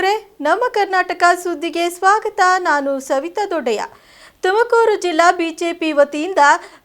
ವೀಕ್ಷಕರೇ, ನಮ್ಮ ಕರ್ನಾಟಕ ಸುದ್ದಿಗೆ ಸ್ವಾಗತ. ನಾನು ಸವಿತಾ ದೊಡ್ಡಯ್ಯ. ತುಮಕೂರು ಜಿಲ್ಲಾ ಬಿಜೆಪಿ ವತಿಯಿಂದ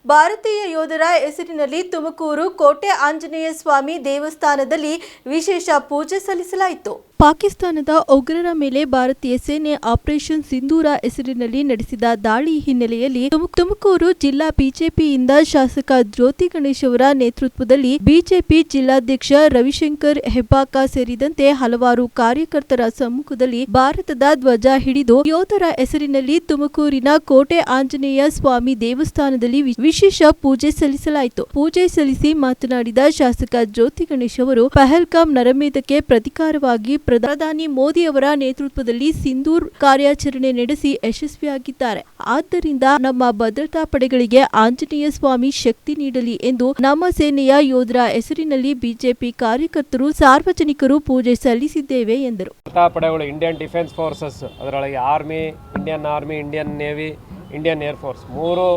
ಭಾರತೀಯ ಯೋಧರ ಹೆಸರಿನಲ್ಲಿ ತುಮಕೂರು ಕೋಟೆ ಆಂಜನೇಯ ಸ್ವಾಮಿ ದೇವಸ್ಥಾನದಲ್ಲಿ ವಿಶೇಷ ಪೂಜೆ ಸಲ್ಲಿಸಲಾಯಿತು. ಪಾಕಿಸ್ತಾನದ ಉಗ್ರರ ಮೇಲೆ ಭಾರತೀಯ ಸೇನೆ ಆಪರೇಷನ್ ಸಿಂಧೂರ ಹೆಸರಿನಲ್ಲಿ ನಡೆಸಿದ ದಾಳಿ ಹಿನ್ನೆಲೆಯಲ್ಲಿ ತುಮ- ತುಮಕೂರು ಜಿಲ್ಲಾ ಬಿಜೆಪಿಯಿಂದ ಶಾಸಕ ಜ್ಯೋತಿ ಗಣೇಶ್ ಅವರ ನೇತೃತ್ವದಲ್ಲಿ ಬಿಜೆಪಿ ಜಿಲ್ಲಾಧ್ಯಕ್ಷ ರವಿಶಂಕರ್ ಹೆಬ್ಬಾಕ ಸೇರಿದಂತೆ ಹಲವಾರು ಕಾರ್ಯಕರ್ತರ ಸಮ್ಮುಖದಲ್ಲಿ ಭಾರತದ ಧ್ವಜ ಹಿಡಿದು ಯೋಧರ ಹೆಸರಿನಲ್ಲಿ ತುಮಕೂರಿನ ಕೋಟೆ ಆಂಜನೇಯ ಸ್ವಾಮಿ ದೇವಸ್ಥಾನದಲ್ಲಿ ವಿಶೇಷ ಪೂಜೆ ಸಲ್ಲಿಸಲಾಯಿತು. ಪೂಜೆ ಸಲ್ಲಿಸಿ ಮಾತನಾಡಿದ ಶಾಸಕ ಜ್ಯೋತಿ ಗಣೇಶ್ ಅವರು ಪಹಲ್ಗಾಮ್ ನರಮೇಧಕ್ಕೆ ಪ್ರತಿಕಾರವಾಗಿ ಪ್ರಧಾನಿ ಮೋದಿ ಅವರ ನೇತೃತ್ವದಲ್ಲಿ ಸಿಂಧೂರ್ ಕಾರ್ಯಾಚರಣೆ ನಡೆಸಿ ಯಶಸ್ವಿಯಾಗಿದ್ದಾರೆ. ಆದ್ದರಿಂದ ನಮ್ಮ ಭದ್ರತಾ ಪಡೆಗಳಿಗೆ ಆಂಜನೇಯ ಸ್ವಾಮಿ ಶಕ್ತಿ ನೀಡಲಿ ಎಂದು ನಮ್ಮ ಸೇನೆಯ ಯೋಧರ ಹೆಸರಿನಲ್ಲಿ ಬಿಜೆಪಿ ಕಾರ್ಯಕರ್ತರು, ಸಾರ್ವಜನಿಕರು ಪೂಜೆ ಸಲ್ಲಿಸಿದ್ದೇವೆ ಎಂದರು. ಪಡೆಗಳು ಇಂಡಿಯನ್ ಡಿಫೆನ್ಸ್ ಫೋರ್ಸಸ್ ಅದರೊಳಗೆ army, Indian army, Indian navy, Indian air force ಮೂರು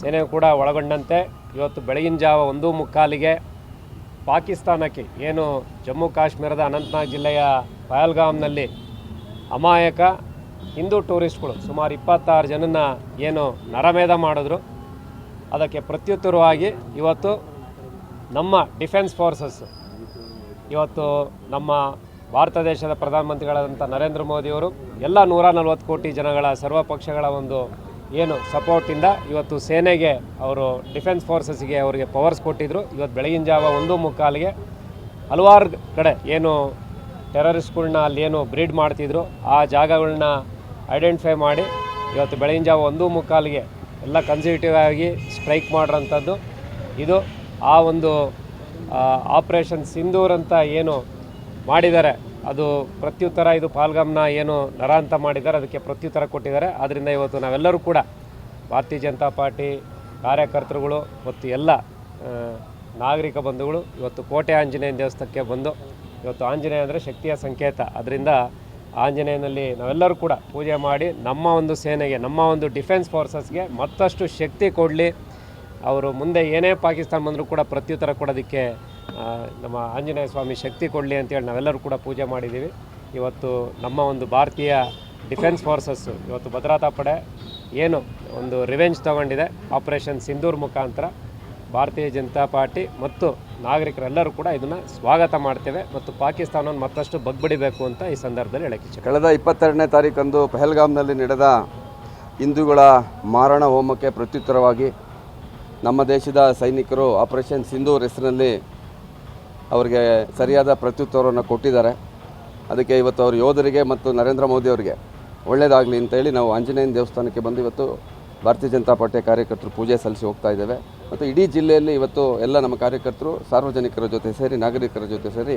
ಸೇನೆ ಕೂಡ ಒಳಗೊಂಡಂತೆ. ಇವತ್ತು ಬೆಳಗಿನ ಜಾವ ಒಂದು ಮುಕ್ಕಾಲಿಗೆ ಪಾಕಿಸ್ತಾನಕ್ಕೆ ಏನು ಜಮ್ಮು ಕಾಶ್ಮೀರದ ಅನಂತನಾಗ್ ಜಿಲ್ಲೆಯ ಪಹಲ್ಗಾಮ್ನಲ್ಲಿ ಅಮಾಯಕ ಹಿಂದೂ ಟೂರಿಸ್ಟ್ಗಳು ಸುಮಾರು ಇಪ್ಪತ್ತಾರು ಜನನ ಏನು ನರಮೇಧ ಮಾಡಿದ್ರು. ಅದಕ್ಕೆ ಪ್ರತ್ಯುತ್ತರವಾಗಿ ಇವತ್ತು ನಮ್ಮ ಡಿಫೆನ್ಸ್ ಫೋರ್ಸಸ್, ಇವತ್ತು ನಮ್ಮ ಭಾರತ ದೇಶದ ಪ್ರಧಾನಮಂತ್ರಿಗಳಾದಂಥ ನರೇಂದ್ರ ಮೋದಿಯವರು ಎಲ್ಲ ನೂರ ನಲವತ್ತು ಕೋಟಿ ಜನಗಳ ಸರ್ವ ಪಕ್ಷಗಳ ಒಂದು ಏನು ಸಪೋರ್ಟಿಂದ ಇವತ್ತು ಸೇನೆಗೆ ಅವರು ಡಿಫೆನ್ಸ್ ಫೋರ್ಸಸ್ಗೆ ಅವರಿಗೆ ಪವರ್ಸ್ ಕೊಟ್ಟಿದ್ದರು ಇವತ್ತು ಬೆಳಗಿನ ಜಾವ ಒಂದು ಮುಕ್ಕಾಲಿಗೆ ಹಲವಾರು ಕಡೆ ಏನು ಟೆರರಿಸ್ಟ್ಗಳನ್ನ ಅಲ್ಲಿ ಏನು ಬ್ರೀಡ್ ಮಾಡ್ತಿದ್ರು. ಆ ಜಾಗಗಳನ್ನ ಐಡೆಂಟಿಫೈ ಮಾಡಿ ಇವತ್ತು ಬೆಳಗಿನ ಜಾವ ಒಂದು ಮುಕ್ಕಾಲಿಗೆ ಎಲ್ಲ ಕನ್ಸಿಕ್ಯೂಟಿವ್ ಆಗಿ ಸ್ಟ್ರೈಕ್ ಮಾಡಿರೋಂಥದ್ದು. ಇದು ಆ ಒಂದು ಆಪರೇಷನ್ ಸಿಂಧೂರ್ ಅಂತ ಏನು ಮಾಡಿದ್ದಾರೆ. ಅದು ಪ್ರತ್ಯುತ್ತರ, ಇದು ಪಾಲ್ಗಾಮ್ನ ಏನು ನರ ಅಂತ ಮಾಡಿದ್ದಾರೆ, ಅದಕ್ಕೆ ಪ್ರತ್ಯುತ್ತರ ಕೊಟ್ಟಿದ್ದಾರೆ. ಆದ್ದರಿಂದ ಇವತ್ತು ನಾವೆಲ್ಲರೂ ಕೂಡ ಭಾರತೀಯ ಜನತಾ ಪಾರ್ಟಿ ಕಾರ್ಯಕರ್ತರುಗಳು ಮತ್ತು ಎಲ್ಲ ನಾಗರಿಕ ಬಂಧುಗಳು ಇವತ್ತು ಕೋಟೆ ಆಂಜನೇಯ ದೇವಸ್ಥಾನಕ್ಕೆ ಬಂದು, ಇವತ್ತು ಆಂಜನೇಯ ಅಂದರೆ ಶಕ್ತಿಯ ಸಂಕೇತ. ಅದರಿಂದ ಆಂಜನೇಯನಲ್ಲಿ ನಾವೆಲ್ಲರೂ ಕೂಡ ಪೂಜೆ ಮಾಡಿ ನಮ್ಮ ಒಂದು ಸೇನೆಗೆ, ನಮ್ಮ ಒಂದು ಡಿಫೆನ್ಸ್ ಫೋರ್ಸಸ್ಗೆ ಮತ್ತಷ್ಟು ಶಕ್ತಿ ಕೊಡಲಿ. ಅವರು ಮುಂದೆ ಏನೇ ಪಾಕಿಸ್ತಾನ ಬಂದರೂ ಕೂಡ ಪ್ರತ್ಯುತ್ತರ ಕೊಡೋದಕ್ಕೆ ನಮ್ಮ ಆಂಜನೇಯ ಸ್ವಾಮಿ ಶಕ್ತಿ ಕೊಡಲಿ ಅಂತೇಳಿ ನಾವೆಲ್ಲರೂ ಕೂಡ ಪೂಜೆ ಮಾಡಿದ್ದೀವಿ. ಇವತ್ತು ನಮ್ಮ ಒಂದು ಭಾರತೀಯ ಡಿಫೆನ್ಸ್ ಫೋರ್ಸಸ್ಸು ಇವತ್ತು ಭದ್ರತಾ ಪಡೆ ಏನು ಒಂದು ರಿವೆಂಜ್ ತಗೊಂಡಿದೆ, ಆಪರೇಷನ್ ಸಿಂಧೂರ್ ಮುಖಾಂತರ ಭಾರತೀಯ ಜನತಾ ಪಾರ್ಟಿ ಮತ್ತು ನಾಗರಿಕರೆಲ್ಲರೂ ಕೂಡ ಇದನ್ನು ಸ್ವಾಗತ ಮಾಡ್ತೇವೆ ಮತ್ತು ಪಾಕಿಸ್ತಾನವನ್ನು ಮತ್ತಷ್ಟು ಬಗ್ಬಿಡಿಬೇಕು ಅಂತ ಈ ಸಂದರ್ಭದಲ್ಲಿ ಹೇಳಕ್ಕೆ ಕಳೆದ ಇಪ್ಪತ್ತೆರಡನೇ ತಾರೀಕಂದು ಪಹಲ್ಗಾಮ್ನಲ್ಲಿ ನಡೆದ ಹಿಂದೂಗಳ ಮಾರಣ ಹೋಮಕ್ಕೆ ಪ್ರತ್ಯುತ್ತರವಾಗಿ ನಮ್ಮ ದೇಶದ ಸೈನಿಕರು ಆಪರೇಷನ್ ಸಿಂಧೂರ್ ಹೆಸರಿನಲ್ಲಿ ಅವರಿಗೆ ಸರಿಯಾದ ಪ್ರತ್ಯುತ್ತರವನ್ನು ಕೊಟ್ಟಿದ್ದಾರೆ. ಅದಕ್ಕೆ ಇವತ್ತು ಅವರು ಯೋಧರಿಗೆ ಮತ್ತು ನರೇಂದ್ರ ಮೋದಿ ಅವರಿಗೆ ಒಳ್ಳೆಯದಾಗಲಿ ಅಂತೇಳಿ ನಾವು ಆಂಜನೇಯನ ದೇವಸ್ಥಾನಕ್ಕೆ ಬಂದು ಇವತ್ತು ಭಾರತೀಯ ಜನತಾ ಪಾರ್ಟಿಯ ಕಾರ್ಯಕರ್ತರು ಪೂಜೆ ಸಲ್ಲಿಸಿ ಹೋಗ್ತಾ ಇದ್ದೇವೆ. ಮತ್ತು ಇಡೀ ಜಿಲ್ಲೆಯಲ್ಲಿ ಇವತ್ತು ಎಲ್ಲ ನಮ್ಮ ಕಾರ್ಯಕರ್ತರು ಸಾರ್ವಜನಿಕರ ಜೊತೆ ಸೇರಿ, ನಾಗರಿಕರ ಜೊತೆ ಸೇರಿ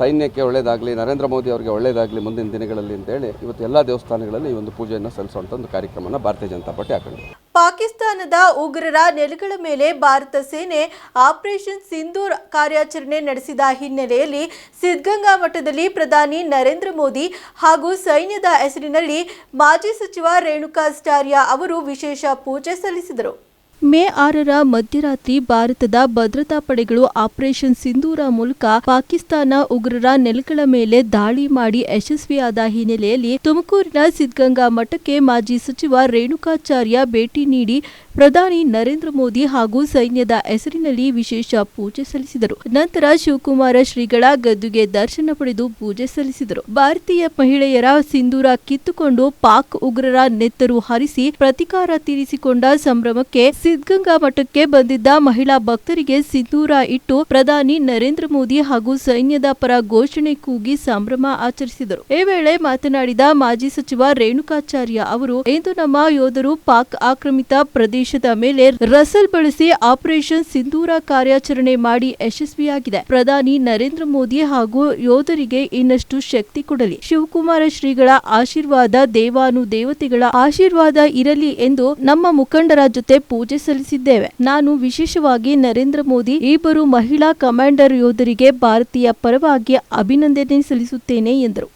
ಸೈನ್ಯಕ್ಕೆ ಒಳ್ಳೆಯದಾಗಲಿ ನರೇಂದ್ರ ಮೋದಿ ಅವರಿಗೆ ಒಳ್ಳೆಯದಾಗಲಿ ಮುಂದಿನ ದಿನಗಳಲ್ಲಿ ಅಂತೇಳಿ ಇವತ್ತು ಎಲ್ಲ ದೇವಸ್ಥಾನಗಳಲ್ಲಿ ಈ ಒಂದು ಪೂಜೆಯನ್ನು ಸಲ್ಲಿಸುವಂಥ ಒಂದು ಕಾರ್ಯಕ್ರಮನ ಭಾರತೀಯ ಜನತಾ ಪಾರ್ಟಿ ಹಾಕೊಂಡಿದೆ. ಪಾಕಿಸ್ತಾನದ ಉಗ್ರರ ನೆಲೆಗಳ ಮೇಲೆ ಭಾರತ ಸೇನೆ ಆಪರೇಷನ್ ಸಿಂಧೂರ್ ಕಾರ್ಯಾಚರಣೆ ನಡೆಸಿದ ಹಿನ್ನೆಲೆಯಲ್ಲಿ ಸಿದ್ಧಗಂಗಾ ಮಠದಲ್ಲಿ ಪ್ರಧಾನಿ ನರೇಂದ್ರ ಮೋದಿ ಹಾಗೂ ಸೈನ್ಯದ ಹೆಸರಿನಲ್ಲಿ ಮಾಜಿ ಸಚಿವ ರೇಣುಕಾಚಾರ್ಯ ಅವರು ವಿಶೇಷ ಪೂಜೆ ಸಲ್ಲಿಸಿದರು. ಮೇ ಆರರ ಮಧ್ಯರಾತ್ರಿ ಭಾರತದ ಭದ್ರತಾ ಪಡೆಗಳು ಆಪರೇಷನ್ ಸಿಂಧೂರ ಮೂಲಕ ಪಾಕಿಸ್ತಾನ ಉಗ್ರರ ನೆಲೆಗಳ ಮೇಲೆ ದಾಳಿ ಮಾಡಿ ಯಶಸ್ವಿಯಾದ ಹಿನ್ನೆಲೆಯಲ್ಲಿ ತುಮಕೂರಿನ ಸಿದ್ಧಗಂಗಾ ಮಠಕ್ಕೆ ಮಾಜಿ ಸಚಿವ ರೇಣುಕಾಚಾರ್ಯ ಭೇಟಿ ನೀಡಿ ಪ್ರಧಾನಿ ನರೇಂದ್ರ ಮೋದಿ ಹಾಗೂ ಸೈನ್ಯದ ಹೆಸರಿನಲ್ಲಿ ವಿಶೇಷ ಪೂಜೆ ಸಲ್ಲಿಸಿದರು. ನಂತರ ಶಿವಕುಮಾರ ಶ್ರೀಗಳ ಗದ್ದುಗೆ ದರ್ಶನ ಪಡೆದು ಪೂಜೆ ಸಲ್ಲಿಸಿದರು. ಭಾರತೀಯ ಮಹಿಳೆಯರ ಸಿಂಧೂರ ಕಿತ್ತುಕೊಂಡು ಪಾಕ್ ಉಗ್ರರ ನೆತ್ತರು ಹರಿಸಿ ಪ್ರತಿಕಾರ ತೀರಿಸಿಕೊಂಡ ಸಂಭ್ರಮಕ್ಕೆ ಸಿದ್ಧಗಂಗಾ ಮಠಕ್ಕೆ ಬಂದಿದ್ದ ಮಹಿಳಾ ಭಕ್ತರಿಗೆ ಸಿಂಧೂರ ಇಟ್ಟು ಪ್ರಧಾನಿ ನರೇಂದ್ರ ಮೋದಿ ಹಾಗೂ ಸೈನ್ಯದ ಪರ ಘೋಷಣೆ ಕೂಗಿ ಸಂಭ್ರಮ ಆಚರಿಸಿದರು. ಈ ವೇಳೆ ಮಾತನಾಡಿದ ಮಾಜಿ ಸಚಿವ ರೇಣುಕಾಚಾರ್ಯ ಅವರು, ಇಂದು ನಮ್ಮ ಯೋಧರು ಪಾಕ್ ಆಕ್ರಮಿತ ಪ್ರದೇಶದ ಮೇಲೆ ರಸಲ್ ಬಳಸಿ ಆಪರೇಷನ್ ಸಿಂಧೂರ ಕಾರ್ಯಾಚರಣೆ ಮಾಡಿ ಯಶಸ್ವಿಯಾಗಿದೆ. ಪ್ರಧಾನಿ ನರೇಂದ್ರ ಮೋದಿ ಹಾಗೂ ಯೋಧರಿಗೆ ಇನ್ನಷ್ಟು ಶಕ್ತಿ ಕೊಡಲಿ. ಶಿವಕುಮಾರ ಶ್ರೀಗಳ ಆಶೀರ್ವಾದ ದೇವಾನು ದೇವತೆಗಳ ಆಶೀರ್ವಾದ ಇರಲಿ ಎಂದು ನಮ್ಮ ಮುಖಂಡರ ಜೊತೆ ಪೂಜೆ ಸಲ್ಲಿಸಿದ್ದೇವೆ. ನಾನು ವಿಶೇಷವಾಗಿ ನರೇಂದ್ರ ಮೋದಿ ಇಬ್ಬರು ಮಹಿಳಾ ಕಮಾಂಡರ್ ಯೋಧರಿಗೆ ಭಾರತೀಯ ಪರವಾಗಿ ಅಭಿನಂದನೆ ಸಲ್ಲಿಸುತ್ತೇನೆ ಎಂದರು.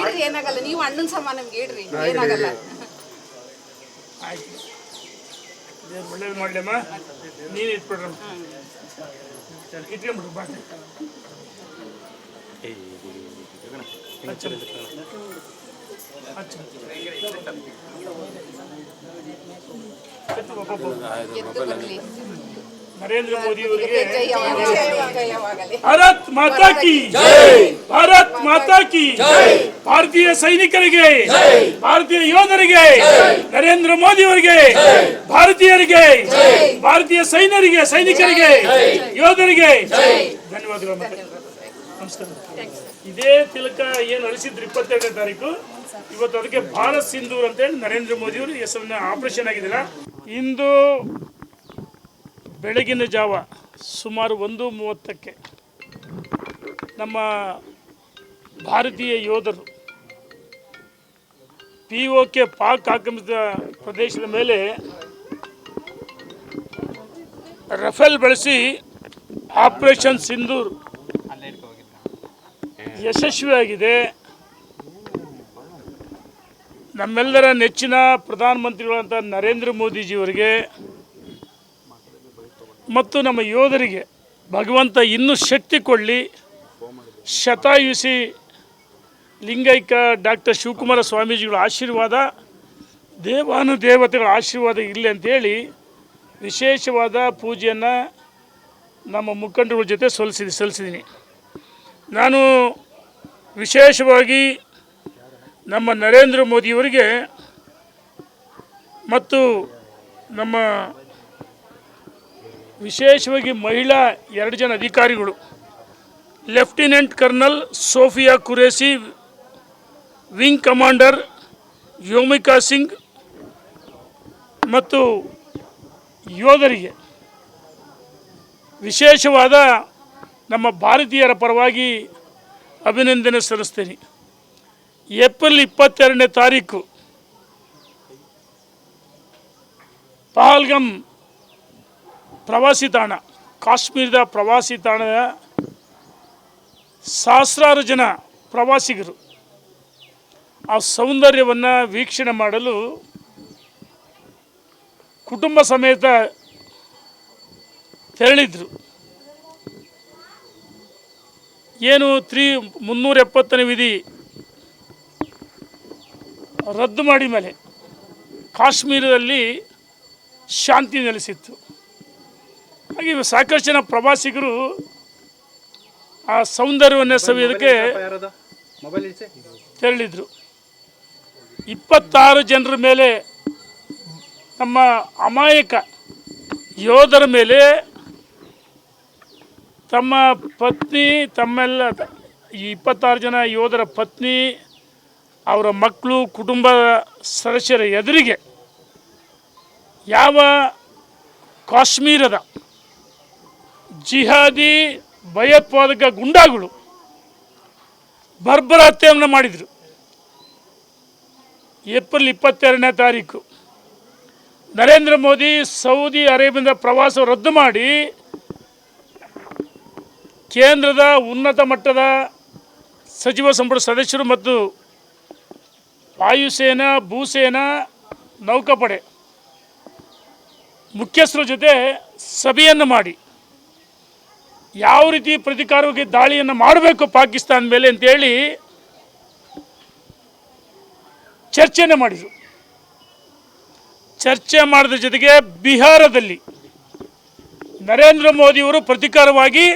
ಇಡ್ರಿ ಏನಾಗಲ್ಲ ನೀವು ಅಣ್ಣನ ಸಮಾನ ನಮ್ಗೆ ಇಡ್ರಿ ಏನಾಗಲ್ಲ. ಒಳ್ಳೇದು ಮಾಡಲಮ್ಮ? ನೀನು ಇಟ್ಬಿಡ್ರಮ್ಮ. ನರೇಂದ್ರ ಮೋದಿ ಅವರಿಗೆ ಭಾರತ್ ಮಾತಾ ಕಿ ಭಾರತ್ ಮಾತಾ ಕಿ ಭಾರತೀಯ ಸೈನಿಕರಿಗೆ ಭಾರತೀಯ ಯೋಧರಿಗೆ ನರೇಂದ್ರ ಮೋದಿ ಅವರಿಗೆ ಭಾರತೀಯರಿಗೆ ಭಾರತೀಯ ಸೈನ್ಯರಿಗೆ ಸೈನಿಕರಿಗೆ ಯೋಧರಿಗೆ. ಧನ್ಯವಾದಗಳು ಮತ್ತೆ. ನಮಸ್ಕಾರ. ಇದೇ ತಿಲಕ ಏನು ಅಳಿಸಿದ್ರು ಇಪ್ಪತ್ತೆರಡನೇ ತಾರೀಕು? ಇವತ್ತು ಅದಕ್ಕೆ ಭಾರತ್ ಸಿಂಧೂರ್ ಅಂತ ಹೇಳಿ ನರೇಂದ್ರ ಮೋದಿ ಅವರು ಹೆಸರನ್ನ ಆಪರೇಷನ್ ಆಗಿದಿಲ್ಲ. ಇಂದು ಬೆಳಗಿನ ಜಾವ ಸುಮಾರು ಒಂದು ಮೂವತ್ತಕ್ಕೆ ನಮ್ಮ ಭಾರತೀಯ ಯೋಧರು ಪಿ ಕೆ ಪಾಕ್ ಆಕ್ರಮಿಸಿದ ಪ್ರದೇಶದ ಮೇಲೆ ರಫೇಲ್ ಬಳಸಿ ಆಪರೇಷನ್ ಸಿಂಧೂರ್ ಯಶಸ್ವಿಯಾಗಿದೆ. ನಮ್ಮೆಲ್ಲರ ನೆಚ್ಚಿನ ಪ್ರಧಾನಮಂತ್ರಿಗಳಂತ ನರೇಂದ್ರ ಮೋದಿಜಿಯವರಿಗೆ ಮತ್ತು ನಮ್ಮ ಯೋಧರಿಗೆ ಭಗವಂತ ಇನ್ನೂ ಶಕ್ತಿ ಕೊಡಲಿ ಶತಾಯುಷಿ ಲಿಂಗೈಕ ಡಾಕ್ಟರ್ ಶಿವಕುಮಾರ ಸ್ವಾಮೀಜಿಗಳ ಆಶೀರ್ವಾದ, ದೇವಾನು ದೇವತೆಗಳ ಆಶೀರ್ವಾದ ಇರಲಿ ಅಂತೇಳಿ ವಿಶೇಷವಾದ ಪೂಜೆಯನ್ನು ನಮ್ಮ ಮುಖಂಡರ ಜೊತೆ ಸಲ್ಲಿಸಿದೆ ಸಲ್ಲಿಸಿದ್ದೀನಿ. ನಾನು ವಿಶೇಷವಾಗಿ ನಮ್ಮ ನರೇಂದ್ರ ಮೋದಿಯವರಿಗೆ ಮತ್ತು ನಮ್ಮ ವಿಶೇಷವಾಗಿ ಮಹಿಳಾ ಎರಡು ಜನ ಅಧಿಕಾರಿಗಳು, lieutenant colonel Sofiya Qureshi wing commander Vyomika Singh ಮತ್ತು ಯೋಧರಿಗೆ ವಿಶೇಷವಾದ ನಮ್ಮ ಭಾರತೀಯರ ಪರವಾಗಿ ಅಭಿನಂದನೆ ಸಲ್ಲಿಸ್ತೀನಿ. ಏಪ್ರಿಲ್ ಇಪ್ಪತ್ತೆರಡನೇ ತಾರೀಕು ಪಹಲ್ಗಮ್ ಪ್ರವಾಸಿ ತಾಣ, ಕಾಶ್ಮೀರದ ಪ್ರವಾಸಿ ತಾಣದ ಸಹಸ್ರಾರು ಜನ ಪ್ರವಾಸಿಗರು ಆ ಸೌಂದರ್ಯವನ್ನು ವೀಕ್ಷಣೆ ಮಾಡಲು ಕುಟುಂಬ ಸಮೇತ ತೆರಳಿದ್ರು. ಏನು ತ್ರೀ ಮುನ್ನೂರ ಎಪ್ಪತ್ತನೇ ವಿಧಿ ರದ್ದು ಮಾಡಿ ಮೇಲೆ ಕಾಶ್ಮೀರದಲ್ಲಿ ಶಾಂತಿ ನೆಲೆಸಿತ್ತು. ಹಾಗೆ ಸಾಕಷ್ಟು ಜನ ಪ್ರವಾಸಿಗರು ಆ ಸೌಂದರ್ಯವನ್ನು ಸವಿಯೋದಕ್ಕೆ ತೆರಳಿದ್ರು. ಇಪ್ಪತ್ತಾರು ಜನರ ಮೇಲೆ ನಮ್ಮ ಅಮಾಯಕ ಯೋಧರ ಮೇಲೆ ತಮ್ಮ ಪತ್ನಿ, ತಮ್ಮೆಲ್ಲ ಈ ಇಪ್ಪತ್ತಾರು ಜನ ಯೋಧರ ಪತ್ನಿ, ಅವರ ಮಕ್ಕಳು ಕುಟುಂಬದ ಸದಸ್ಯರ ಎದುರಿಗೆ ಯಾವ ಕಾಶ್ಮೀರದ ಜಿಹಾದಿ ಭಯೋತ್ಪಾದಕ ಗುಂಡಾಗಳು ಬರ್ಬರ ಹತ್ಯೆಯನ್ನು ಮಾಡಿದರು. ಏಪ್ರಿಲ್ ಇಪ್ಪತ್ತೆರಡನೇ ತಾರೀಕು. ನರೇಂದ್ರ ಮೋದಿ ಸೌದಿ ಅರೇಬಿಯಾದ ಪ್ರವಾಸ ರದ್ದು ಮಾಡಿ ಕೇಂದ್ರದ ಉನ್ನತ ಮಟ್ಟದ ಸಚಿವ ಸಂಪುಟ ಸದಸ್ಯರು ಮತ್ತು ವಾಯುಸೇನಾ, ಭೂಸೇನಾ, ನೌಕಾಪಡೆ ಮುಖ್ಯಸ್ಥರ ಜೊತೆ ಸಭೆಯನ್ನು ಮಾಡಿ ಯಾವ ರೀತಿ ಪ್ರತಿಕಾರವಾಗಿ ದಾಳಿಯನ್ನು ಮಾಡಬೇಕು ಪಾಕಿಸ್ತಾನ ಮೇಲೆ ಅಂತೇಳಿ ಚರ್ಚೆಯನ್ನು ಮಾಡಿದರು. ಚರ್ಚೆ ಮಾಡಿದ ಜೊತೆಗೆ ಬಿಹಾರದಲ್ಲಿ ನರೇಂದ್ರ ಮೋದಿಯವರು ಪ್ರತಿಕಾರವಾಗಿ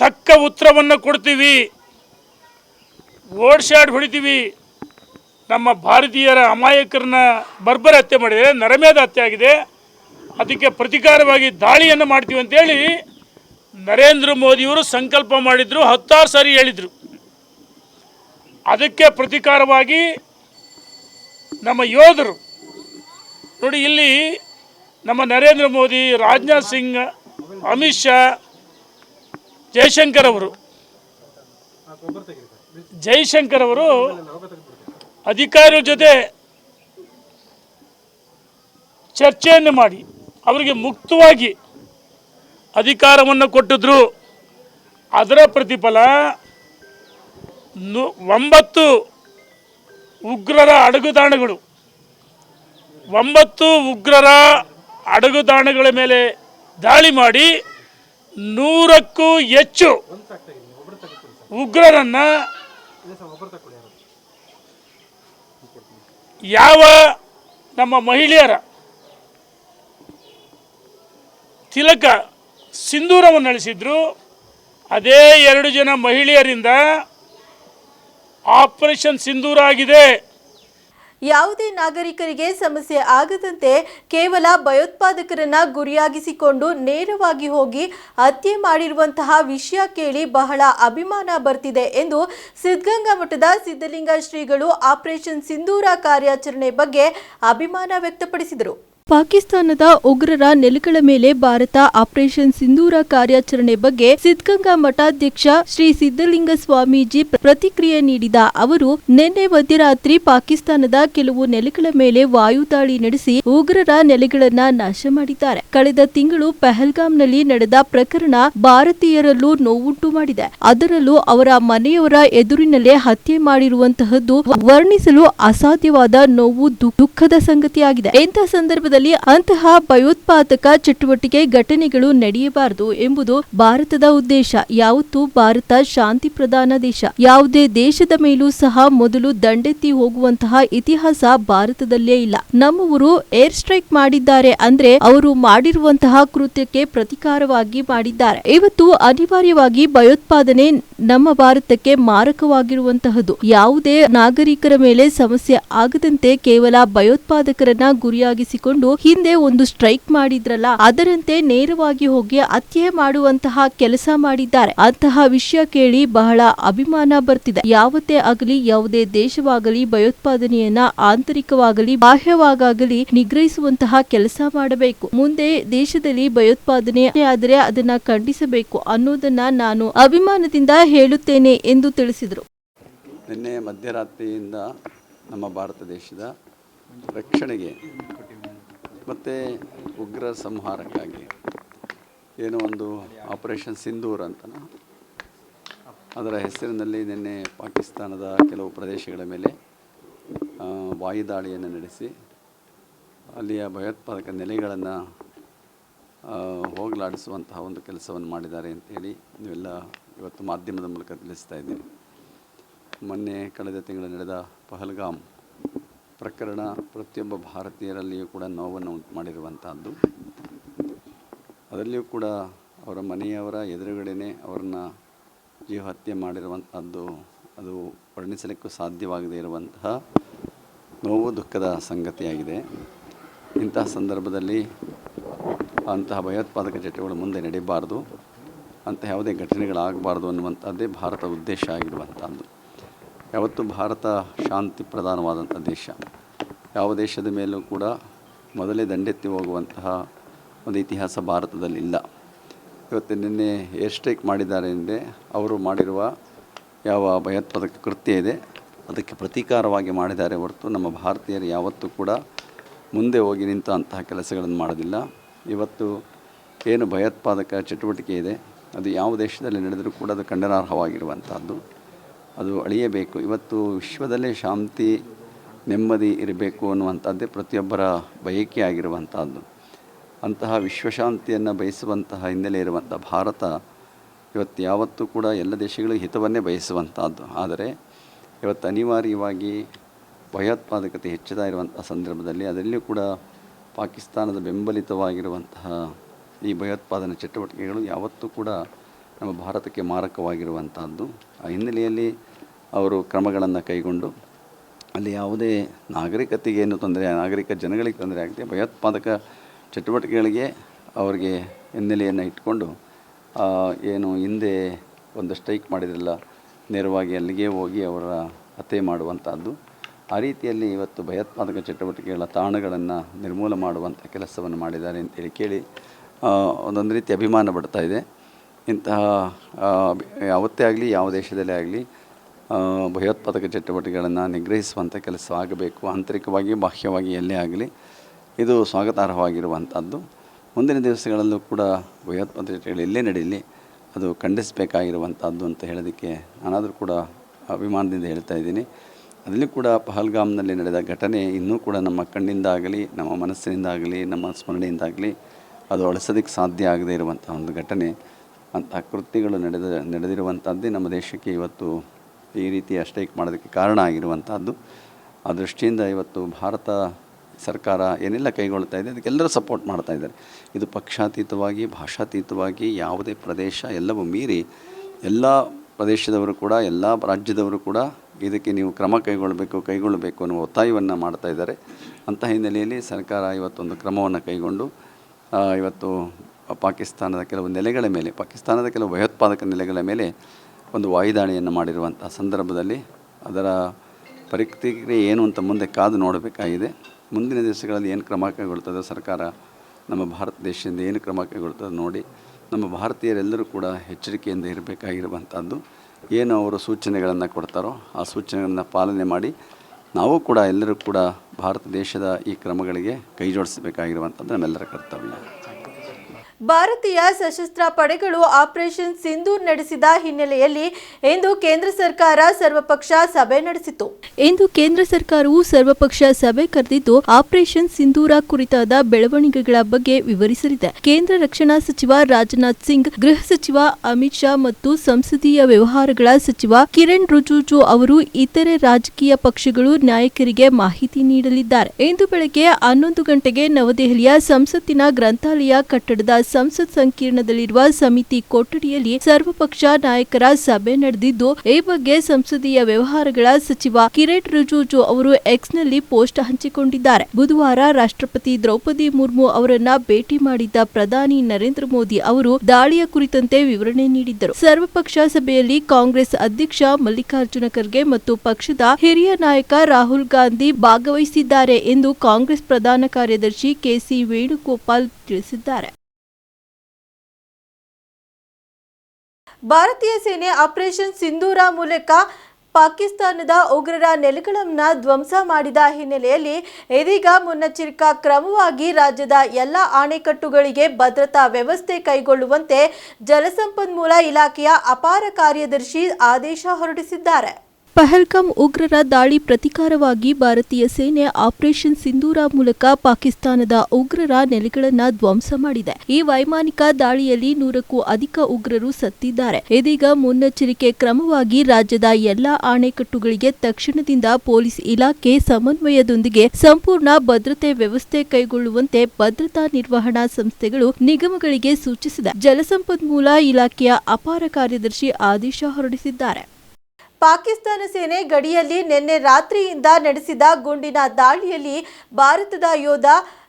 ತಕ್ಕ ಉತ್ತರವನ್ನು ಕೊಡ್ತೀವಿ ಓಡ್ಶಾಡ್ ಹೊಡಿತೀವಿ, ನಮ್ಮ ಭಾರತೀಯರ ಅಮಾಯಕರನ್ನ ಬರ್ಬರ ಹತ್ಯೆ ಮಾಡಿದರೆ ನರಮೇಧ ಹತ್ಯೆ ಆಗಿದೆ, ಅದಕ್ಕೆ ಪ್ರತಿಕಾರವಾಗಿ ದಾಳಿಯನ್ನು ಮಾಡ್ತೀವಿ ಅಂತೇಳಿ ನರೇಂದ್ರ ಮೋದಿಯವರು ಸಂಕಲ್ಪ ಮಾಡಿದರು, ಹತ್ತಾರು ಸಾರಿ ಹೇಳಿದರು. ಅದಕ್ಕೆ ಪ್ರತಿಕಾರವಾಗಿ ನಮ್ಮ ಯೋಧರು. ನೋಡಿ, ಇಲ್ಲಿ ನಮ್ಮ ನರೇಂದ್ರ ಮೋದಿ, ರಾಜನಾಥ್ ಸಿಂಗ್, ಅಮಿತ್ ಶಾ, ಜೈಶಂಕರ್ ಅವರು. ಜೈಶಂಕರ್ ಅವರು ಅಧಿಕಾರಿಗಳ ಜೊತೆ ಚರ್ಚೆಯನ್ನು ಮಾಡಿ, ಅವರಿಗೆ ಮುಕ್ತವಾಗಿ ಅಧಿಕಾರವನ್ನು ಕೊಟ್ಟಿದ್ರು. ಅದರ ಪ್ರತಿಫಲ ಒಂಬತ್ತು ಉಗ್ರರ ಅಡಗುದಾಣಗಳು. ಒಂಬತ್ತು ಉಗ್ರರ ಅಡಗುದಾಣಗಳ ಮೇಲೆ ದಾಳಿ ಮಾಡಿ ನೂರಕ್ಕೂ ಹೆಚ್ಚು ಉಗ್ರರನ್ನು ಯಾವ ನಮ್ಮ ಮಹಿಳೆಯರ ತಿಲಕ ಸಿಂಧೂರವನ್ನು ನಡೆಸಿದ್ರು, ಅದೇ ಎರಡು ಜನ ಮಹಿಳೆಯರಿಂದ ಆಪರೇಷನ್ ಸಿಂಧೂರ ಆಗಿದೆ ಯಾವುದೇ ನಾಗರಿಕರಿಗೆ ಸಮಸ್ಯೆ ಆಗದಂತೆ ಕೇವಲ ಭಯೋತ್ಪಾದಕರನ್ನ ಗುರಿಯಾಗಿಸಿಕೊಂಡು ನೇರವಾಗಿ ಹೋಗಿ ಹತ್ಯೆ ಮಾಡಿರುವಂತಹ ವಿಷಯ ಕೇಳಿ ಬಹಳ ಅಭಿಮಾನ ಬರ್ತಿದೆ ಎಂದು ಸಿದ್ಧಗಂಗಾ ಮಠದ ಸಿದ್ಧಲಿಂಗ ಶ್ರೀಗಳು ಆಪರೇಷನ್ ಸಿಂಧೂರ ಕಾರ್ಯಾಚರಣೆ ಬಗ್ಗೆ ಅಭಿಮಾನ ವ್ಯಕ್ತಪಡಿಸಿದರು. ಪಾಕಿಸ್ತಾನದ ಉಗ್ರರ ನೆಲೆಗಳ ಮೇಲೆ ಭಾರತ ಆಪರೇಷನ್ ಸಿಂಧೂರ ಕಾರ್ಯಾಚರಣೆ ಬಗ್ಗೆ ಸಿದ್ಧಗಂಗಾ ಮಠಾಧ್ಯಕ್ಷ ಶ್ರೀ ಸಿದ್ದಲಿಂಗ ಸ್ವಾಮೀಜಿ ಪ್ರತಿಕ್ರಿಯೆ ನೀಡಿದ ಅವರು, ನಿನ್ನೆ ಮಧ್ಯರಾತ್ರಿ ಪಾಕಿಸ್ತಾನದ ಕೆಲವು ನೆಲೆಗಳ ಮೇಲೆ ವಾಯುದಾಳಿ ನಡೆಸಿ ಉಗ್ರರ ನೆಲೆಗಳನ್ನ ನಾಶ ಮಾಡಿದ್ದಾರೆ. ಕಳೆದ ತಿಂಗಳು ಪಹಲ್ಗಾಮ್ನಲ್ಲಿ ನಡೆದ ಪ್ರಕರಣ ಭಾರತೀಯರಲ್ಲೂ ನೋವುಂಟು ಮಾಡಿದೆ. ಅದರಲ್ಲೂ ಅವರ ಮನೆಯವರ ಎದುರಿನಲ್ಲೇ ಹತ್ಯೆ ಮಾಡಿರುವಂತಹದ್ದು ವರ್ಣಿಸಲು ಅಸಾಧ್ಯವಾದ ನೋವು ದುಃಖದ ಸಂಗತಿಯಾಗಿದೆ. ಇಂಥ ಸಂದರ್ಭದಲ್ಲಿ ಅಂತಹ ಭಯೋತ್ಪಾದಕ ಚಟುವಟಿಕೆ ಘಟನೆಗಳು ನಡೆಯಬಾರದು ಎಂಬುದು ಭಾರತದ ಉದ್ದೇಶ. ಯಾವತ್ತೂ ಭಾರತ ಶಾಂತಿ ಪ್ರಧಾನ ದೇಶ. ಯಾವುದೇ ದೇಶದ ಮೇಲೂ ಸಹ ಮೊದಲು ದಂಡೆತ್ತಿ ಹೋಗುವಂತಹ ಇತಿಹಾಸ ಭಾರತದಲ್ಲೇ ಇಲ್ಲ. ನಮ್ಮವರು ಏರ್ ಸ್ಟ್ರೈಕ್ ಮಾಡಿದ್ದಾರೆ ಅಂದ್ರೆ ಅವರು ಮಾಡಿರುವಂತಹ ಕೃತ್ಯಕ್ಕೆ ಪ್ರತಿಕಾರವಾಗಿ ಮಾಡಿದ್ದಾರೆ. ಇವತ್ತು ಅನಿವಾರ್ಯವಾಗಿ ಭಯೋತ್ಪಾದನೆ ನಮ್ಮ ಭಾರತಕ್ಕೆ ಮಾರಕವಾಗಿರುವಂತಹದು. ಯಾವುದೇ ನಾಗರಿಕರ ಮೇಲೆ ಸಮಸ್ಯೆ ಆಗದಂತೆ ಕೇವಲ ಭಯೋತ್ಪಾದಕರನ್ನ ಗುರಿಯಾಗಿಸಿಕೊಂಡು ಹಿಂದೆ ಒಂದು ಸ್ಟ್ರೈಕ್ ಮಾಡಿದ್ರಲ್ಲ, ಅದರಂತೆ ನೇರವಾಗಿ ಹೋಗಿ ಹತ್ಯೆ ಮಾಡುವಂತಹ ಕೆಲಸ ಮಾಡಿದ್ದಾರೆ. ಅಂತಹ ವಿಷಯ ಕೇಳಿ ಬಹಳ ಅಭಿಮಾನ ಬರ್ತಿದೆ. ಯಾವತ್ತೇ ಆಗಲಿ, ಯಾವುದೇ ದೇಶವಾಗಲಿ, ಭಯೋತ್ಪಾದನೆಯನ್ನ ಆಂತರಿಕವಾಗಲಿ ಬಾಹ್ಯವಾಗಲಿ ನಿಗ್ರಹಿಸುವಂತಹ ಕೆಲಸ ಮಾಡಬೇಕು. ಮುಂದೆ ದೇಶದಲ್ಲಿ ಭಯೋತ್ಪಾದನೆ ಆದರೆ ಅದನ್ನ ಖಂಡಿಸಬೇಕು ಅನ್ನೋದನ್ನ ನಾನು ಅಭಿಮಾನದಿಂದ ಹೇಳುತ್ತೇನೆ ಎಂದು ತಿಳಿಸಿದರು. ನಿನ್ನೆ ಮಧ್ಯರಾತ್ರಿಯಿಂದ ನಮ್ಮ ಭಾರತ ದೇಶದ ರಕ್ಷಣೆಗೆ ಮತ್ತು ಉಗ್ರ ಸಂಹಾರಕ್ಕಾಗಿ ಏನೋ ಒಂದು ಆಪರೇಷನ್ ಸಿಂಧೂರ್ ಅಂತ ಅದರ ಹೆಸರಿನಲ್ಲಿ ನಿನ್ನೆ ಪಾಕಿಸ್ತಾನದ ಕೆಲವು ಪ್ರದೇಶಗಳ ಮೇಲೆ ವಾಯುದಾಳಿಯನ್ನು ನಡೆಸಿ, ಅಲ್ಲಿಯ ಭಯೋತ್ಪಾದಕ ನೆಲೆಗಳನ್ನು ಹೋಗಲಾಡಿಸುವಂತಹ ಒಂದು ಕೆಲಸವನ್ನು ಮಾಡಿದ್ದಾರೆ ಅಂತೇಳಿ ನೀವೆಲ್ಲ ಇವತ್ತು ಮಾಧ್ಯಮದ ಮೂಲಕ ತಿಳಿಸ್ತಾ ಇದ್ದೀನಿ. ಮೊನ್ನೆ ಕಳೆದ ತಿಂಗಳು ನಡೆದ ಪಹಲ್ಗಾಮ್ ಪ್ರಕರಣ ಪ್ರತಿಯೊಬ್ಬ ಭಾರತೀಯರಲ್ಲಿಯೂ ಕೂಡ ನೋವನ್ನು ಉಂಟು ಮಾಡಿರುವಂತಹದ್ದು ಅದರಲ್ಲಿಯೂ ಕೂಡ ಅವರ ಮನೆಯವರ ಎದುರುಗಡೆನೇ ಅವರನ್ನ ಜೀವ ಹತ್ಯೆ ಮಾಡಿರುವಂಥದ್ದು ಅದು ವರ್ಣಿಸಲಿಕ್ಕೂ ಸಾಧ್ಯವಾಗದೇ ಇರುವಂತಹ ನೋವು ದುಃಖದ ಸಂಗತಿಯಾಗಿದೆ. ಇಂತಹ ಸಂದರ್ಭದಲ್ಲಿ ಅಂತಹ ಭಯೋತ್ಪಾದಕ ಚಟುವಟಿಕೆಗಳು ಮುಂದೆ ನಡೀಬಾರ್ದು. ಅಂಥ ಯಾವುದೇ ಘಟನೆಗಳಾಗಬಾರ್ದು ಅನ್ನುವಂಥದ್ದೇ ಭಾರತ ಉದ್ದೇಶ ಆಗಿರುವಂಥದ್ದು. ಯಾವತ್ತು ಭಾರತ ಶಾಂತಿ ಪ್ರಧಾನವಾದಂಥ ದೇಶ. ಯಾವ ದೇಶದ ಮೇಲೂ ಕೂಡ ಮೊದಲೇ ದಂಡೆತ್ತಿ ಹೋಗುವಂತಹ ಒಂದು ಇತಿಹಾಸ ಭಾರತದಲ್ಲಿ ಇಲ್ಲ ಇವತ್ತು ನಿನ್ನೆ ಏರ್ ಸ್ಟ್ರೈಕ್ ಮಾಡಿದ್ದಾರೆ ಎಂದೇ ಅವರು ಮಾಡಿರುವ ಯಾವ ಭಯೋತ್ಪಾದಕ ಕೃತ್ಯ ಇದೆ, ಅದಕ್ಕೆ ಪ್ರತೀಕಾರವಾಗಿ ಮಾಡಿದ್ದಾರೆ ಹೊರತು ನಮ್ಮ ಭಾರತೀಯರು ಯಾವತ್ತೂ ಕೂಡ ಮುಂದೆ ಹೋಗಿ ನಿಂತ ಅಂತಹ ಕೆಲಸಗಳನ್ನು ಮಾಡೋದಿಲ್ಲ. ಇವತ್ತು ಏನು ಭಯೋತ್ಪಾದಕ ಚಟುವಟಿಕೆ ಇದೆ ಅದು ಯಾವ ದೇಶದಲ್ಲಿ ನಡೆದರೂ ಕೂಡ ಅದು ಖಂಡನಾರ್ಹವಾಗಿರುವಂಥದ್ದು ಅದು ಅಳಿಯಬೇಕು. ಇವತ್ತು ವಿಶ್ವದಲ್ಲೇ ಶಾಂತಿ, ನೆಮ್ಮದಿ ಇರಬೇಕು ಅನ್ನುವಂಥದ್ದೇ ಪ್ರತಿಯೊಬ್ಬರ ಬಯಕೆ ಆಗಿರುವಂಥದ್ದು. ಅಂತಹ ವಿಶ್ವಶಾಂತಿಯನ್ನು ಬಯಸುವಂತಹ ಹಿನ್ನೆಲೆ ಇರುವಂಥ ಭಾರತ ಇವತ್ತು ಯಾವತ್ತೂ ಕೂಡ ಎಲ್ಲ ದೇಶಗಳಿಗೆ ಹಿತವನ್ನೇ ಬಯಸುವಂಥದ್ದು. ಆದರೆ ಇವತ್ತು ಅನಿವಾರ್ಯವಾಗಿ ಭಯೋತ್ಪಾದಕತೆ ಹೆಚ್ಚುತ್ತಾ ಇರುವಂಥ ಸಂದರ್ಭದಲ್ಲಿ ಅದರಲ್ಲಿಯೂ ಕೂಡ ಪಾಕಿಸ್ತಾನದ ಬೆಂಬಲಿತವಾಗಿರುವಂತಹ ಈ ಭಯೋತ್ಪಾದನೆ ಚಟುವಟಿಕೆಗಳು ಯಾವತ್ತೂ ಕೂಡ ನಮ್ಮ ಭಾರತಕ್ಕೆ ಮಾರಕವಾಗಿರುವಂಥದ್ದು ಆ ಹಿನ್ನೆಲೆಯಲ್ಲಿ ಅವರು ಕ್ರಮಗಳನ್ನು ಕೈಗೊಂಡು ಅಲ್ಲಿ ಯಾವುದೇ ನಾಗರಿಕತೆಗೆ ಏನು ತೊಂದರೆ, ನಾಗರಿಕ ಜನಗಳಿಗೆ ತೊಂದರೆ ಆಗಿದೆ ಭಯೋತ್ಪಾದಕ ಚಟುವಟಿಕೆಗಳಿಗೆ ಅವರಿಗೆ ಹಿನ್ನೆಲೆಯನ್ನು ಇಟ್ಕೊಂಡು ಏನು ಹಿಂದೆ ಒಂದು ಸ್ಟ್ರೈಕ್ ಮಾಡಿದ್ರಲ್ಲ, ನೇರವಾಗಿ ಅಲ್ಲಿಗೆ ಹೋಗಿ ಅವರ ಹತ್ಯೆ ಮಾಡುವಂಥದ್ದು ಆ ರೀತಿಯಲ್ಲಿ ಇವತ್ತು ಭಯೋತ್ಪಾದಕ ಚಟುವಟಿಕೆಗಳ ತಾಣಗಳನ್ನು ನಿರ್ಮೂಲ ಮಾಡುವಂಥ ಕೆಲಸವನ್ನು ಮಾಡಿದ್ದಾರೆ ಅಂತೇಳಿ ಕೇಳಿ ಒಂದೊಂದು ರೀತಿ ಅಭಿಮಾನ ಪಡ್ತಾ ಇದೆ. ಇಂತಹ ಯಾವತ್ತೇ ಆಗಲಿ, ಯಾವ ದೇಶದಲ್ಲೇ ಆಗಲಿ ಭಯೋತ್ಪಾದಕ ಚಟುವಟಿಕೆಗಳನ್ನು ನಿಗ್ರಹಿಸುವಂಥ ಕೆಲಸ ಆಗಬೇಕು. ಆಂತರಿಕವಾಗಿ, ಬಾಹ್ಯವಾಗಿ ಎಲ್ಲೇ ಆಗಲಿ, ಇದು ಸ್ವಾಗತಾರ್ಹವಾಗಿರುವಂಥದ್ದು ಮುಂದಿನ ದಿವಸಗಳಲ್ಲೂ ಕೂಡ ಭಯೋತ್ಪಾದಕ ಚಟುವಟಿಕೆಗಳು ಎಲ್ಲೇ ನಡೀಲಿ ಅದು ಖಂಡಿಸಬೇಕಾಗಿರುವಂಥದ್ದು ಅಂತ ಹೇಳೋದಕ್ಕೆ ನಾನಾದರೂ ಕೂಡ ಅಭಿಮಾನದಿಂದ ಹೇಳ್ತಾ ಇದ್ದೀನಿ. ಅದರಲ್ಲಿ ಕೂಡ ಪಹಲ್ಗಾಮ್ನಲ್ಲಿ ನಡೆದ ಘಟನೆ ಇನ್ನೂ ಕೂಡ ನಮ್ಮ ಕಣ್ಣಿಂದಾಗಲಿ, ನಮ್ಮ ಮನಸ್ಸಿನಿಂದಾಗಲಿ, ನಮ್ಮ ಸ್ಮರಣೆಯಿಂದಾಗಲಿ ಅದು ಅಳಿಸೋದಕ್ಕೆ ಸಾಧ್ಯ ಆಗದೇ ಇರುವಂಥ ಒಂದು ಘಟನೆ. ಅಂತಹ ಕೃತ್ಯಗಳು ನಡೆದ ನಡೆದಿರುವಂಥದ್ದೇ ನಮ್ಮ ದೇಶಕ್ಕೆ ಇವತ್ತು ಈ ರೀತಿ ಸ್ಟ್ರೈಕ್ ಮಾಡೋದಕ್ಕೆ ಕಾರಣ ಆಗಿರುವಂಥದ್ದು ಆ ದೃಷ್ಟಿಯಿಂದ ಇವತ್ತು ಭಾರತ ಸರ್ಕಾರ ಏನೆಲ್ಲ ಕೈಗೊಳ್ತಾ ಇದೆ ಅದಕ್ಕೆಲ್ಲರೂ ಸಪೋರ್ಟ್ ಮಾಡ್ತಾ ಇದ್ದಾರೆ. ಇದು ಪಕ್ಷಾತೀತವಾಗಿ, ಭಾಷಾತೀತವಾಗಿ ಯಾವುದೇ ಪ್ರದೇಶ ಎಲ್ಲವೂ ಮೀರಿ ಎಲ್ಲ ಪ್ರದೇಶದವರು ಕೂಡ, ಎಲ್ಲ ರಾಜ್ಯದವರು ಕೂಡ ಇದಕ್ಕೆ ನೀವು ಕ್ರಮ ಕೈಗೊಳ್ಳಬೇಕು ಕೈಗೊಳ್ಳಬೇಕು ಅನ್ನುವ ಒತ್ತಾಯವನ್ನು ಮಾಡ್ತಾ ಇದ್ದಾರೆ. ಅಂಥ ಹಿನ್ನೆಲೆಯಲ್ಲಿ ಸರ್ಕಾರ ಇವತ್ತೊಂದು ಕ್ರಮವನ್ನು ಕೈಗೊಂಡು ಇವತ್ತು ಪಾಕಿಸ್ತಾನದ ಕೆಲವು ನೆಲೆಗಳ ಮೇಲೆ, ಪಾಕಿಸ್ತಾನದ ಕೆಲವು ಭಯೋತ್ಪಾದಕ ನೆಲೆಗಳ ಮೇಲೆ ಒಂದು ವಾಯುದಾಳಿಯನ್ನು ಮಾಡಿರುವಂಥ ಸಂದರ್ಭದಲ್ಲಿ ಅದರ ಪರಿಕ್ರಿಯೆ ಏನು ಅಂತ ಮುಂದೆ ಕಾದು ನೋಡಬೇಕಾಗಿದೆ. ಮುಂದಿನ ದಿವಸಗಳಲ್ಲಿ ಏನು ಕ್ರಮ ಕೈಗೊಳ್ತದೆ ಸರ್ಕಾರ ನಮ್ಮ ಭಾರತ ದೇಶದಿಂದ ಏನು ಕ್ರಮ ಕೈಗೊಳ್ತದೆ ನೋಡಿ, ನಮ್ಮ ಭಾರತೀಯರೆಲ್ಲರೂ ಕೂಡ ಎಚ್ಚರಿಕೆಯಿಂದ ಇರಬೇಕಾಗಿರುವಂಥದ್ದು ಏನು ಅವರು ಸೂಚನೆಗಳನ್ನು ಕೊಡ್ತಾರೋ ಆ ಸೂಚನೆಗಳನ್ನು ಪಾಲನೆ ಮಾಡಿ ನಾವು ಕೂಡ ಎಲ್ಲರೂ ಕೂಡ ಭಾರತ ದೇಶದ ಈ ಕ್ರಮಗಳಿಗೆ ಕೈ ಜೋಡಿಸಬೇಕಾಗಿರುವಂಥದ್ದು ನಮ್ಮೆಲ್ಲರ ಕರ್ತವ್ಯ. ಭಾರತೀಯ ಸಶಸ್ತ್ರ ಪಡೆಗಳು ಆಪರೇಷನ್ ಸಿಂಧೂರ್ ನಡೆಸಿದ ಹಿನ್ನೆಲೆಯಲ್ಲಿ ಇಂದು ಕೇಂದ್ರ ಸರ್ಕಾರ ಸರ್ವಪಕ್ಷ ಸಭೆ ನಡೆಸಿತು ಇಂದು ಕೇಂದ್ರ ಸರ್ಕಾರವು ಸರ್ವಪಕ್ಷ ಸಭೆ ಕರೆದಿದ್ದು, ಆಪರೇಷನ್ ಸಿಂಧೂರ ಕುರಿತಾದ ಬೆಳವಣಿಗೆಗಳ ಬಗ್ಗೆ ವಿವರಿಸಲಿದೆ. ಕೇಂದ್ರ ರಕ್ಷಣಾ ಸಚಿವ ರಾಜನಾಥ್ ಸಿಂಗ್, ಗೃಹ ಸಚಿವ ಅಮಿತ್ ಶಾ ಮತ್ತು ಸಂಸದೀಯ ವ್ಯವಹಾರಗಳ ಸಚಿವ ಕಿರಣ್ ರಿಜಿಜು ಅವರು ಇತರೆ ರಾಜಕೀಯ ಪಕ್ಷಗಳು ನಾಯಕರಿಗೆ ಮಾಹಿತಿ ನೀಡಲಿದ್ದಾರೆ. ಇಂದು ಬೆಳಗ್ಗೆ ಹನ್ನೊಂದು ಗಂಟೆಗೆ ನವದೆಹಲಿಯ ಸಂಸತ್ತಿನ ಗ್ರಂಥಾಲಯ ಕಟ್ಟಡದ ಸಂಸತ್ ಸಂಕೀರ್ಣದಲ್ಲಿರುವ ಸಮಿತಿ ಕೊಠಡಿಯಲ್ಲಿ ಸರ್ವಪಕ್ಷ ನಾಯಕರ ಸಭೆ ನಡೆದಿದ್ದು, ಈ ಬಗ್ಗೆ ಸಂಸದೀಯ ವ್ಯವಹಾರಗಳ ಸಚಿವ ಕಿರೇಟ್ ರಿಜಿಜು ಅವರು ಎಕ್ಸ್ನಲ್ಲಿ ಪೋಸ್ಟ್ ಹಂಚಿಕೊಂಡಿದ್ದಾರೆ. ಬುಧವಾರ ರಾಷ್ಟ್ರಪತಿ ದ್ರೌಪದಿ ಮುರ್ಮು ಅವರನ್ನ ಭೇಟಿ ಮಾಡಿದ್ದ ಪ್ರಧಾನಿ ನರೇಂದ್ರ ಮೋದಿ ಅವರು ದಾಳಿಯ ಕುರಿತಂತೆ ವಿವರಣೆ ನೀಡಿದ್ದರು. ಸರ್ವಪಕ್ಷ ಸಭೆಯಲ್ಲಿ ಕಾಂಗ್ರೆಸ್ ಅಧ್ಯಕ್ಷ ಮಲ್ಲಿಕಾರ್ಜುನ ಖರ್ಗೆ ಮತ್ತು ಪಕ್ಷದ ಹಿರಿಯ ನಾಯಕ ರಾಹುಲ್ ಗಾಂಧಿ ಭಾಗವಹಿಸಿದ್ದಾರೆ ಎಂದು ಕಾಂಗ್ರೆಸ್ ಪ್ರಧಾನ ಕಾರ್ಯದರ್ಶಿ ಕೆಸಿ ವೇಣುಗೋಪಾಲ್ ತಿಳಿಸಿದ್ದಾರೆ. ಭಾರತೀಯ ಸೇನೆ ಆಪರೇಷನ್ ಸಿಂಧೂರ ಮೂಲಕ ಪಾಕಿಸ್ತಾನದ ಉಗ್ರರ ನೆಲೆಗಳನ್ನು ಧ್ವಂಸ ಮಾಡಿದ ಹಿನ್ನೆಲೆಯಲ್ಲಿ ಇದೀಗ ಮುನ್ನೆಚ್ಚರಿಕಾ ಕ್ರಮವಾಗಿ ರಾಜ್ಯದ ಎಲ್ಲ ಅಣೆಕಟ್ಟುಗಳಿಗೆ ಭದ್ರತಾ ವ್ಯವಸ್ಥೆ ಕೈಗೊಳ್ಳುವಂತೆ ಜಲಸಂಪನ್ಮೂಲ ಇಲಾಖೆಯ ಅಪಾರ ಕಾರ್ಯದರ್ಶಿ ಆದೇಶ ಹೊರಡಿಸಿದ್ದಾರೆ. ಪಹಲ್ಗಾಮ್ ಉಗ್ರರ ದಾಳಿ ಪ್ರತಿಕಾರವಾಗಿ ಭಾರತೀಯ ಸೇನೆ ಆಪರೇಷನ್ ಸಿಂಧೂರ ಮೂಲಕ ಪಾಕಿಸ್ತಾನದ ಉಗ್ರರ ನೆಲೆಗಳನ್ನು ಧ್ವಂಸ ಮಾಡಿದೆ. ಈ ವೈಮಾನಿಕ ದಾಳಿಯಲ್ಲಿ ನೂರಕ್ಕೂ ಅಧಿಕ ಉಗ್ರರು ಸತ್ತಿದ್ದಾರೆ. ಇದೀಗ ಮುನ್ನೆಚ್ಚರಿಕೆ ಕ್ರಮವಾಗಿ ರಾಜ್ಯದ ಎಲ್ಲಾ ಆಣೆಕಟ್ಟುಗಳಿಗೆ ತಕ್ಷಣದಿಂದ ಪೊಲೀಸ್ ಇಲಾಖೆ ಸಮನ್ವಯದೊಂದಿಗೆ ಸಂಪೂರ್ಣ ಭದ್ರತೆ ವ್ಯವಸ್ಥೆ ಕೈಗೊಳ್ಳುವಂತೆ ಭದ್ರತಾ ನಿರ್ವಹಣಾ ಸಂಸ್ಥೆಗಳು ನಿಗಮಗಳಿಗೆ ಸೂಚಿಸಿದೆ. ಜಲಸಂಪನ್ಮೂಲ ಇಲಾಖೆಯ ಅಪಾರ ಕಾರ್ಯದರ್ಶಿ ಆದೇಶ ಹೊರಡಿಸಿದ್ದಾರೆ. ಪಾಕಿಸ್ತಾನ ಸೇನೆ ಗಡಿಯಲ್ಲಿ ನಿನ್ನೆ ರಾತ್ರಿಯಿಂದ ನಡೆಸಿದ ಗುಂಡಿನ ದಾಳಿಯಲ್ಲಿ ಭಾರತದ ಯೋಧ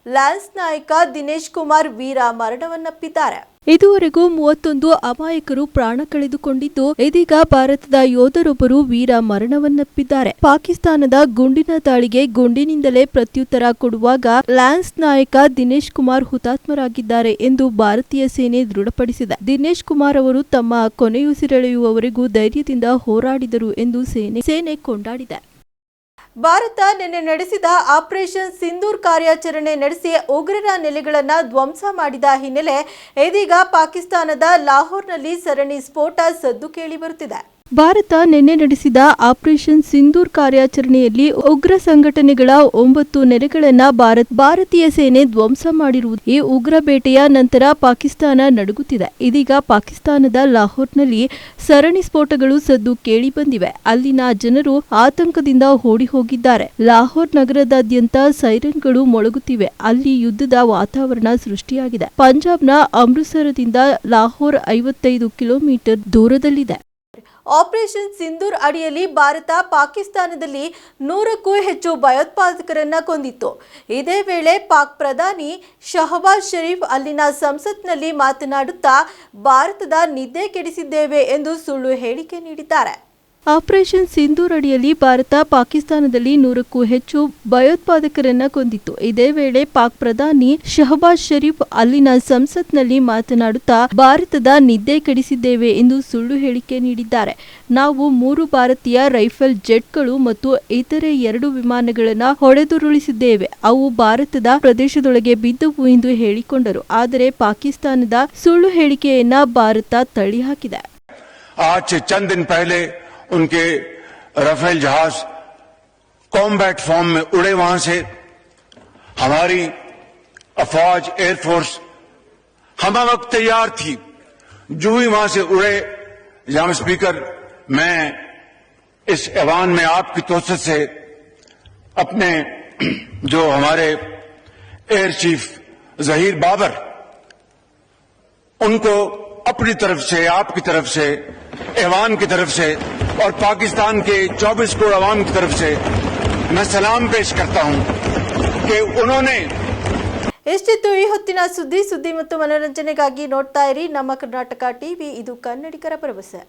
ಲ್ಯಾನ್ಸ್ ನಾಯಕ ದಿನೇಶ್ ಕುಮಾರ್ ವೀರ ಮರಣವನ್ನಪ್ಪಿದ್ದಾರೆ. ಇದುವರೆಗೂ ಮೂವತ್ತೊಂದು ಅಮಾಯಕರು ಪ್ರಾಣ ಕಳೆದುಕೊಂಡಿದ್ದು, ಇದೀಗ ಭಾರತದ ಯೋಧರೊಬ್ಬರು ವೀರ ಮರಣವನ್ನಪ್ಪಿದ್ದಾರೆ. ಪಾಕಿಸ್ತಾನದ ಗುಂಡಿನ ದಾಳಿಗೆ ಗುಂಡಿನಿಂದಲೇ ಪ್ರತ್ಯುತ್ತರ ಕೊಡುವಾಗ ಲ್ಯಾನ್ಸ್ ನಾಯಕ ದಿನೇಶ್ ಕುಮಾರ್ ಹುತಾತ್ಮರಾಗಿದ್ದಾರೆ ಎಂದು ಭಾರತೀಯ ಸೇನೆ ದೃಢಪಡಿಸಿದೆ. ದಿನೇಶ್ ಕುಮಾರ್ ಅವರು ತಮ್ಮ ಕೊನೆಯುಸಿರೆಳೆಯುವವರೆಗೂ ಧೈರ್ಯದಿಂದ ಹೋರಾಡಿದರು ಎಂದು ಸೇನೆ ಸೇನೆ ಕೊಂಡಾಡಿದೆ. ಭಾರತ ನಿನ್ನೆ ನಡೆಸಿದ ಆಪರೇಷನ್ ಸಿಂಧೂರ್ ಕಾರ್ಯಾಚರಣೆ ನಡೆಸಿ ಉಗ್ರರ ನೆಲೆಗಳನ್ನು ಧ್ವಂಸ ಮಾಡಿದ ಹಿನ್ನೆಲೆ ಇದೀಗ ಪಾಕಿಸ್ತಾನದ ಲಾಹೋರ್ನಲ್ಲಿ ಸರಣಿ ಸ್ಫೋಟ ಸದ್ದು ಕೇಳಿಬರುತ್ತಿದೆ ಭಾರತ ನಿನ್ನೆ ನಡೆಸಿದ ಆಪರೇಷನ್ ಸಿಂಧೂರ್ ಕಾರ್ಯಾಚರಣೆಯಲ್ಲಿ ಉಗ್ರ ಸಂಘಟನೆಗಳ ಒಂಬತ್ತು ನೆಲೆಗಳನ್ನು ಭಾರತ್, ಭಾರತೀಯ ಸೇನೆ ಧ್ವಂಸ ಮಾಡಿರುವುದು ಈ ಉಗ್ರ ಬೇಟೆಯ ನಂತರ ಪಾಕಿಸ್ತಾನ ನಡುಗುತ್ತಿದೆ. ಇದೀಗ ಪಾಕಿಸ್ತಾನದ ಲಾಹೋರ್ನಲ್ಲಿ ಸರಣಿ ಸ್ಫೋಟಗಳು ಸದ್ದು ಕೇಳಿ ಬಂದಿವೆ ಅಲ್ಲಿನ ಜನರು ಆತಂಕದಿಂದ ಓಡಿ ಹೋಗಿದ್ದಾರೆ ಲಾಹೋರ್ ನಗರದಾದ್ಯಂತ ಸೈರನ್ಗಳು ಮೊಳಗುತ್ತಿವೆ. ಅಲ್ಲಿ ಯುದ್ಧದ ವಾತಾವರಣ ಸೃಷ್ಟಿಯಾಗಿದೆ. ಪಂಜಾಬ್ನ ಅಮೃತಸರದಿಂದ ಲಾಹೋರ್ ಐವತ್ತೈದು ಕಿಲೋಮೀಟರ್ ದೂರದಲ್ಲಿದೆ. ಆಪರೇಷನ್ ಸಿಂಧೂರ್ ಅಡಿಯಲ್ಲಿ ಭಾರತ ಪಾಕಿಸ್ತಾನದಲ್ಲಿ ನೂರಕ್ಕೂ ಹೆಚ್ಚು ಭಯೋತ್ಪಾದಕರನ್ನ ಕೊಂದಿತ್ತು. ಇದೇ ವೇಳೆ ಪಾಕ್ ಪ್ರಧಾನಿ ಶಹಬಾಜ್ ಶರೀಫ್ ಅಲ್ಲಿನ ಸಂಸತ್ನಲ್ಲಿ ಮಾತನಾಡುತ್ತಾ, ಭಾರತದ ನಿದ್ದೆ ಕೆಡಿಸಿದ್ದೇವೆ ಎಂದು ಸುಳ್ಳು ಹೇಳಿಕೆ ನೀಡಿದ್ದಾರೆ. ಆಪರೇಷನ್ ಸಿಂಧೂರ್ ಅಡಿಯಲ್ಲಿ ಭಾರತ ಪಾಕಿಸ್ತಾನದಲ್ಲಿ ನೂರಕ್ಕೂ ಹೆಚ್ಚು ಭಯೋತ್ಪಾದಕರನ್ನ ಕೊಂದಿತ್ತು. ಇದೇ ವೇಳೆ ಪಾಕ್ ಪ್ರಧಾನಿ ಶಹಬಾಜ್ ಷರೀಫ್ ಅಲ್ಲಿನ ಸಂಸತ್ನಲ್ಲಿ ಮಾತನಾಡುತ್ತಾ, ಭಾರತದ ನಿದ್ದೆ ಕೆಡಿಸಿದ್ದೇವೆ ಎಂದು ಸುಳ್ಳು ಹೇಳಿಕೆ ನೀಡಿದ್ದಾರೆ. ನಾವು ಮೂರು ಭಾರತೀಯ ರೈಫಲ್ ಜೆಟ್ಗಳು ಮತ್ತು ಇತರೆ ಎರಡು ವಿಮಾನಗಳನ್ನು ಹೊಡೆದುರುಳಿಸಿದ್ದೇವೆ. ಅವು ಭಾರತದ ಪ್ರದೇಶದೊಳಗೆ ಬಿದ್ದವು ಎಂದು ಹೇಳಿಕೊಂಡರು. ಆದರೆ ಪಾಕಿಸ್ತಾನದ ಸುಳ್ಳು ಹೇಳಿಕೆಯನ್ನ ಭಾರತ ತಳ್ಳಿಹಾಕಿದೆ. ان کے رفیل جہاز کومبیٹ فارم میں اڑے وہاں سے ہماری افواج ایئر فورس ہما وقت تیار تھی۔ جو ہی وہاں سے اڑے جام اسپیکر میں اس ایوان میں آپ کی توسط سے اپنے جو ہمارے ایئر چیف ظہیر بابر، ان کو اپنی طرف سے، آپ کی طرف سے، ایوان کی طرف سے और पाकिस्तान के 24 करोड़ अवाम की तरफ से मैं सलाम पेश करता हूं कि उन्होंने ಎಷ್ಟಿತ್ತು ಈ ಹೊತ್ತಿನ ಸುದ್ದಿ ಸುದ್ದಿ ಮತ್ತು ಮನೋರಂಜನೆಗಾಗಿ ನೋಡ್ತಾ ಇರಿ ನಮ್ಮ ಕರ್ನಾಟಕ ಟಿವಿ ಇದು ಕನ್ನಡಿಗರ ಭರವಸೆ